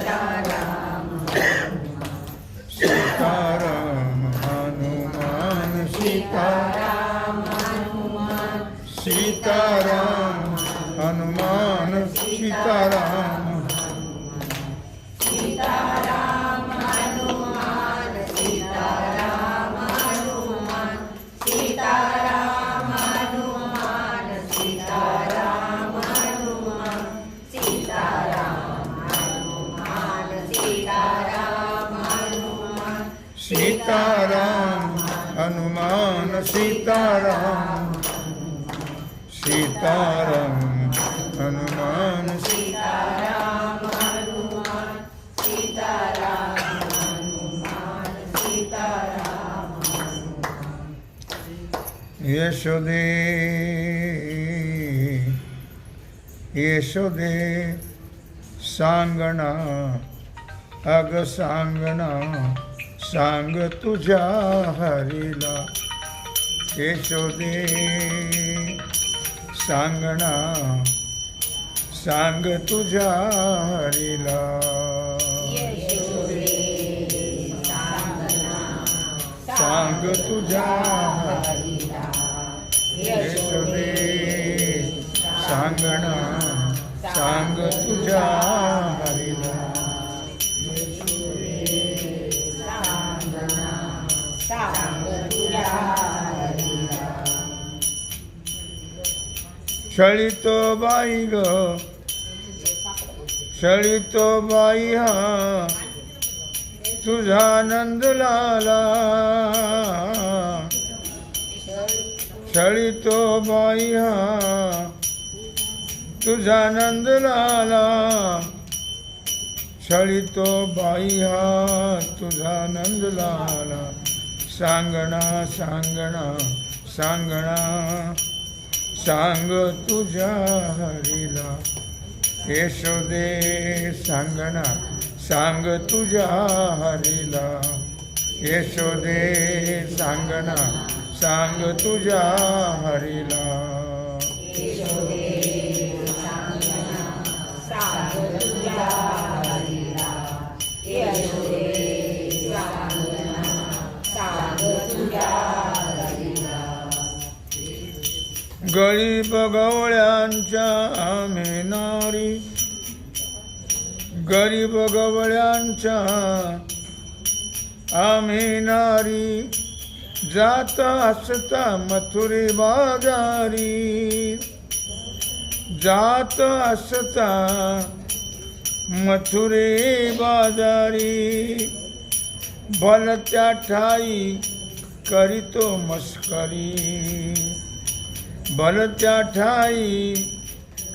सीताराम सीताराम सीताराम हनुमान। सीताराम हनुमान सीताराम हनुमान सीताराम यशोदे यशोदे सांगणा अग सांगणा सांग तुझ्या हरीला। यशोदे सांगणा सांग तुझ्या हरीला सांग तुझ्या यशोदे सांगणा सांग तुझ्या छळीतो बाई ग. छळीतो बाई हा. तुझा नंद लाला. छळीतो बाई हा. तुझा नंद लाला. छळीतो बाई हा. तुझा नंद लाला. सांगणा सांगणा सांगणा. सांग तुझ्या हरीला. यशोदे सांगणा सांग तुझ्या हरीला. यशोदे सांगणा सांग तुझ्या हरीला. गरीब गवळ्यांच्या आम्ही नारी गरीब गवळ्यांच्या आम्ही नारी जात असता मथुरी बाजारी. जात असता मथुरे बाजारी. भलत्या ठाई करीतो मस्करी. बलत्या ठाई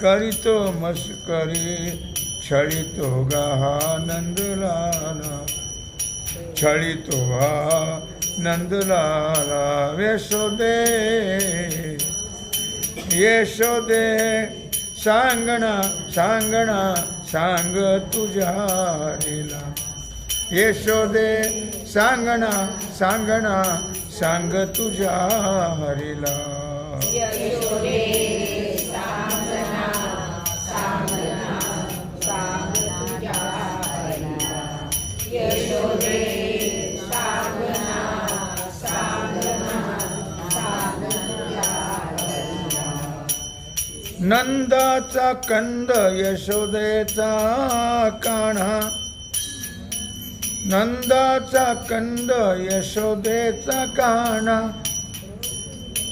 करीतो मस्करी छळितो गा नंदलाला छळीतो हा नंदलाला यशोदे यशोदे सांगणा सांगणा सांग तुझ्या हरीला यशोदे सांगणा सांगणा सांग तुझ्या हरीला नंदाचा कंद यशोदेचा कान्हा. नंदाचा कंद यशोदेचा कान्हा.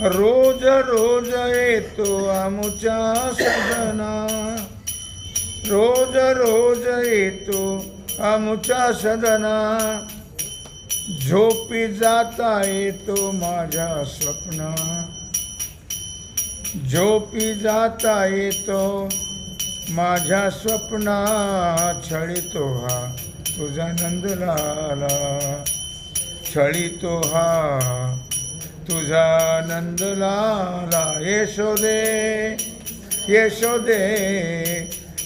रोज रोज येतो आमुच्या सदना रोज रोज येतो आमुच्या सदना झोपी जाता येतो माझ्या स्वप्ना. झोपी जाता येतो माझ्या स्वप्ना छळितो हा तुझा नंदलाला. छळितो हा तुझा नंदलाला यशोदे यशोदे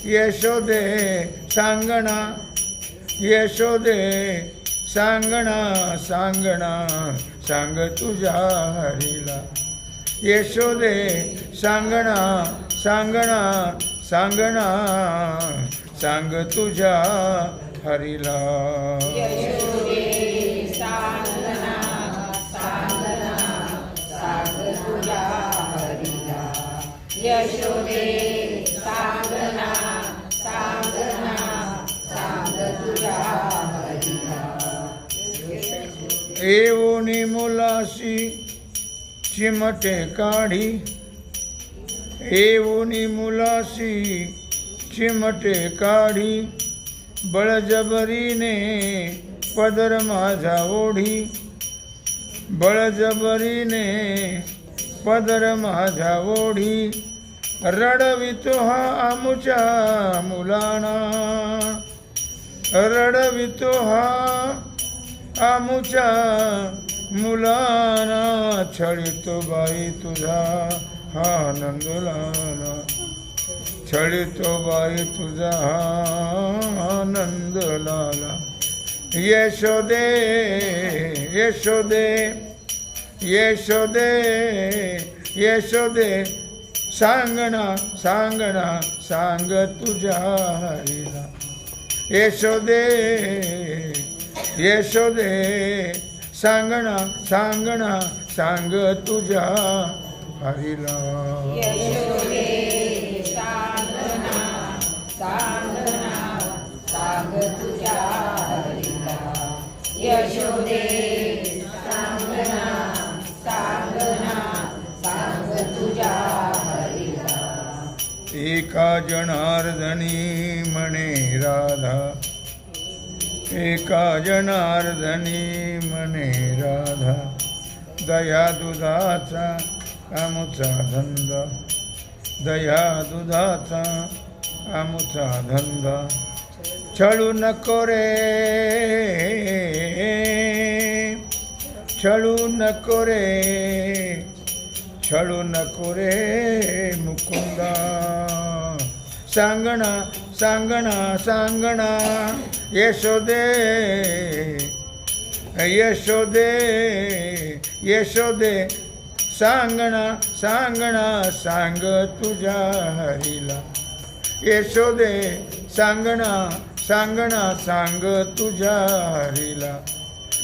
यशोदे सांगणा यशोदे सांगणा सांगणा सांग तुझ्या हरीला. यशोदे सांगणा सांगणा सांगणा सांग तुझ्या हरीला. यशोदे, साधना साधना, साधतुरा। એઓની મુલાસી ચીમટે કાઢી એઓની મુલાસી ચીમટે કાઢી બળજબરીને પદરમાં ઝાવોઢી બળજબરીને પદરમાં ઝાવોઢી रडवितो हा आमुच्या मुलाना रडवितो हा आमुच्या मुलाना छळितो बाई तुझा हा नंदलाना छळितो बाई तुझा हा नंदलाला यशोदे यशोदे यशोदे यशोदे सांगणा सांगणा सांग तुझ्या हरीला. यशोदे यशोदे सांगणा सांगणा सांग तुझ्या हरीला. यशोदे सांगना एका जनार्दनी म्हणे राधा? एका जनार्दनी म्हणे राधा। दया दुधाचा आमुचा धंदा। दया दुधाचा आमुचा धंदा। छळू नको रे। छळू नको रे। छळू नको रे मुकुंदा. सांगणा सांगणा सांगणा यशोदे यशोदे यशोदे. सांगणा सांगणा सांग तुझ्या हरीला. यशोदे सांगणा सांगणा सांग तुझ्या हरीला.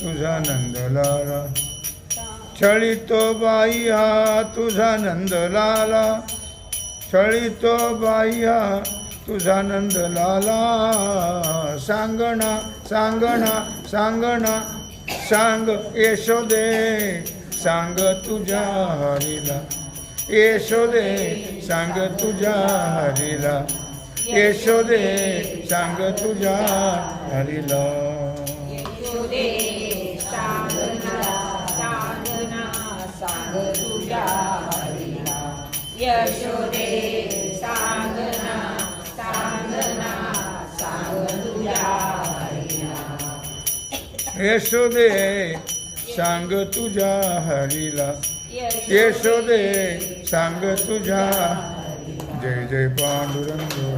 तुझा नंदलाला छळितो बाई हा तुझा नंदलाला छळितो बाई हा तुझा नंदलाला सांगणा सांगणा सांगणा. सांग यशोदे सांग तुझ्या हरीला. यशोदे सांग तुझ्या हरीला. यशोदे सांग तुझ्या हरीला. यशोदे सांगना सांगना सांग यशोदे सांग तुझ्या हरीला. यशोदे सांग तुझ्या. जय जय पांडुरंग.